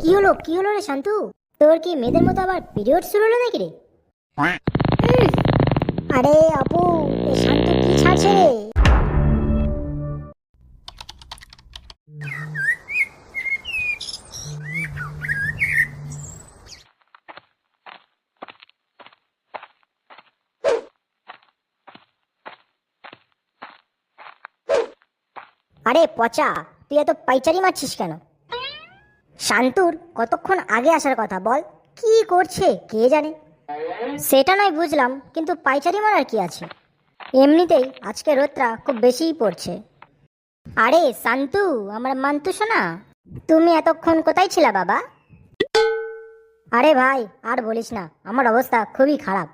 কি হলো? কি হলো রে শান্তু? তোর কি মেয়েদের মতো আবার পিরিয়ড শুরু হলো নাকি রে? আরে আপু শান্তু কি ছাড়ছে রে? আরে পচা, তুই এত পাইচারি মারছিস কেন? শান্তুর কতক্ষণ আগে আসার কথা বল। কি করছে, কে জানে? সেটা নয় বুঝলাম, কিন্তু পাইচারি মারার কি আছে? এমনিতেই আজকে রোদটা খুব বেশিই পড়ছে। আরে, শান্তু, আমার মান্তু শোনা তুমি এতক্ষণ কোথায় ছিলা বাবা? আরে ভাই, আর বলিস না, আমার অবস্থা খুবই খারাপ।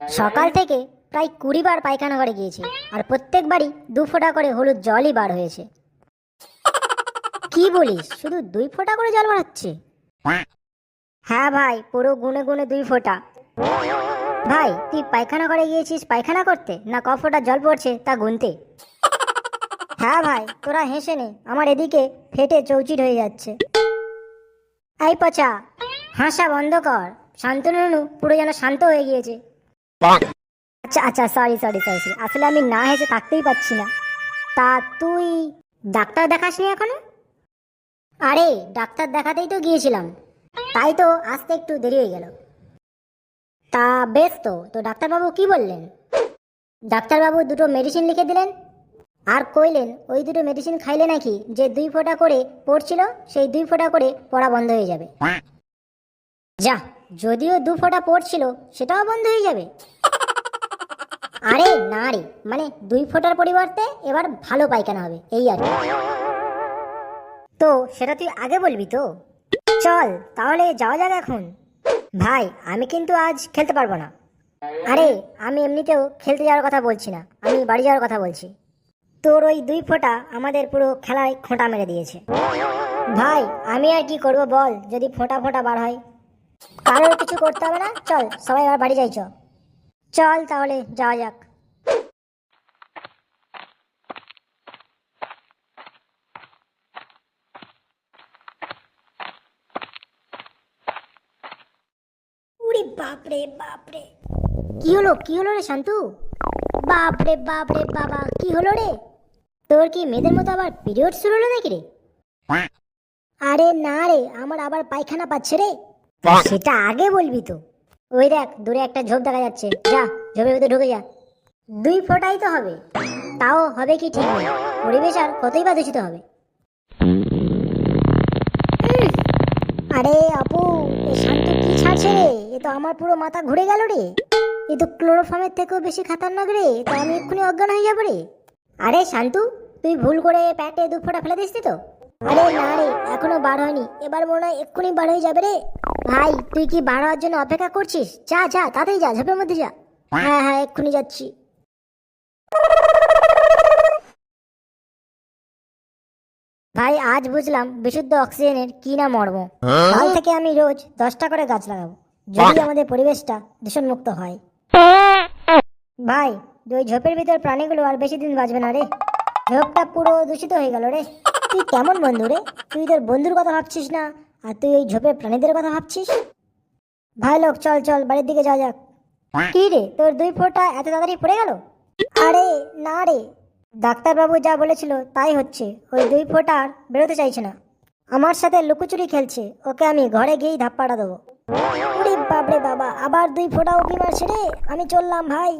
সকাল থেকে প্রায় কুড়ি বার পায়খানা করে গিয়েছি, আর প্রত্যেকবারই দু ফোঁটা করে হলুদ জলই বার হয়েছে। কি বলিস? শুধু দুই ফোঁটা করে জল বাড়াচ্ছে হ্যাঁ ভাই পুরো গুনে গুনে দুই ফোঁটা। ভাই তুই পায়খানা করে গিয়েছিস পায়খানা করতে? না ক ফোঁটা জল পড়ছে তা গুনতে? হ্যাঁ ভাই তোরা হেসে নে আমার এদিকে ফেটে চৌচিট হয়ে যাচ্ছে। এই পচা হাসা বন্ধ কর। শান্তনু পুরো যেন শান্ত হয়ে গিয়েছে। আচ্ছা আচ্ছা সরি সরি সরি সরি আসলে আমি না হেসে থাকতেই পারছি না। তা তুই ডাক্তার দেখাসনি এখনও? আরে, ডাক্তার দেখাতেই তো গিয়েছিলাম। তাই তো আসতে একটু দেরি হয়ে গেল। তা বেশ তো তো ডাক্তারবাবু কি বললেন? ডাক্তারবাবু দুটো মেডিসিন লিখে দিলেন। আর কইলেন, ওই দুটো মেডিসিন খাইলে নাকি যে দুই ফোঁটা করে পড়ছিল, সেই দুই ফোঁটা করে পড়া বন্ধ হয়ে যাবে। যা, যদিও দু ফোঁটা পড়ছিল, সেটাও বন্ধ হয়ে যাবে। আরে না রে মানে দুই ফোঁটার পরিবর্তে এবার ভালো পায়খানা হবে, এই আর কি। তো সেটা তুই আগে বলবি তো? চল, তাহলে যাওয়া যাক এখন। ভাই, আমি কিন্তু আজ খেলতে পারব না। আরে, আমি এমনিতেও খেলতে যাওয়ার কথা বলছি না। আমি বাড়ি যাওয়ার কথা বলছি। তোর ওই দুই ফোঁটা আমাদের পুরো খেলায় খোঁটা মেরে দিয়েছে। ভাই, আমি আর কি করব বল, যদি ফোঁটা ফোঁটা বার হয়? কারোর কিছু করতে হবে না? চল, সবাই আবার বাড়ি যাই, চ। চল তাহলে, যাওয়া যাক। উড়ি বাপরে বাপরে। কি হলো কি হলো রে শান্তু? বাপরে বাপরে বাবা কি হলো রে? তোর কি মেয়েদের মতো আবার পিরিয়ড শুরু হলো নাকি রে? আরে না রে আমার আবার পায়খানা পাচ্ছে রে। সেটা আগে বলবি তো। ওই দেখ দূরে একটা ঝোপ দেখা যাচ্ছে। যা ঝোপের ভিতরে ঢুকে যা। দুই ফোঁটাই তো হবে। তাও হবে কি ঠিক নেই পরিবেশ আর কতই বা দূষিত হবে। আরে আপু এ শান্ত কি ছাড়ছে রে? এ তো আমার পুরো মাথা ঘুরে গেল রে। এ তো ক্লোরোফর্মের থেকেও বেশি খাতারনাক রে তো আমি এক্ষুনি অজ্ঞান হয়ে যাব রে। আরে শান্তু তুই ভুল করে প্যাটে দু ফোঁটা ফেলে দিসনি তো? আরে না রে এখনও বার হয়নি। এবার মনে হয় এক্ষুনি বার হয়ে যাবে রে। ভাই তুই কি বার হওয়ার জন্য অপেক্ষা করছিস? যা যা তাতেই যা ঝোপের মধ্যে যা। হ্যাঁ হ্যাঁ এক্ষুনি যাচ্ছি। ভাই আজ বুঝলাম বিশুদ্ধ অক্সিজেনের কি না মর্ম। কাল থেকে আমি রোজ দশটা করে গাছ লাগাবো। যদি আমাদের পরিবেশটা দূষণমুক্ত হয়। ভাই ওই ঝোপের ভিতর প্রাণীগুলো আর বেশি দিন বাঁচবে না রে। ঝোপটা পুরো দূষিত হয়ে গেল রে। তুই কেমন বন্ধু রে? তুই তোর বন্ধুর কথা ভাবছিস না? আর তুই ওই ঝোপের প্রাণীদের কথা ভাবছিস? ভাই লোক চল চল বাড়ির দিকে যাওয়া যাক। কি রে তোর দুই ফোঁটা এত তাড়াতাড়ি পড়ে গেল? আরে না রে। ডাক্তারবাবু যা বলেছিল তাই হচ্ছে। ওই দুই ফোঁটা আর বেরোতে চাইছে না। আমার সাথে লুকোচুরি খেলছে। ওকে আমি ঘরে গিয়েই ধাপ্পাটা দেবো। বাপরে বাবা আবার দুই ফোঁটা উকি মারছে রে? আমি চললাম ভাই।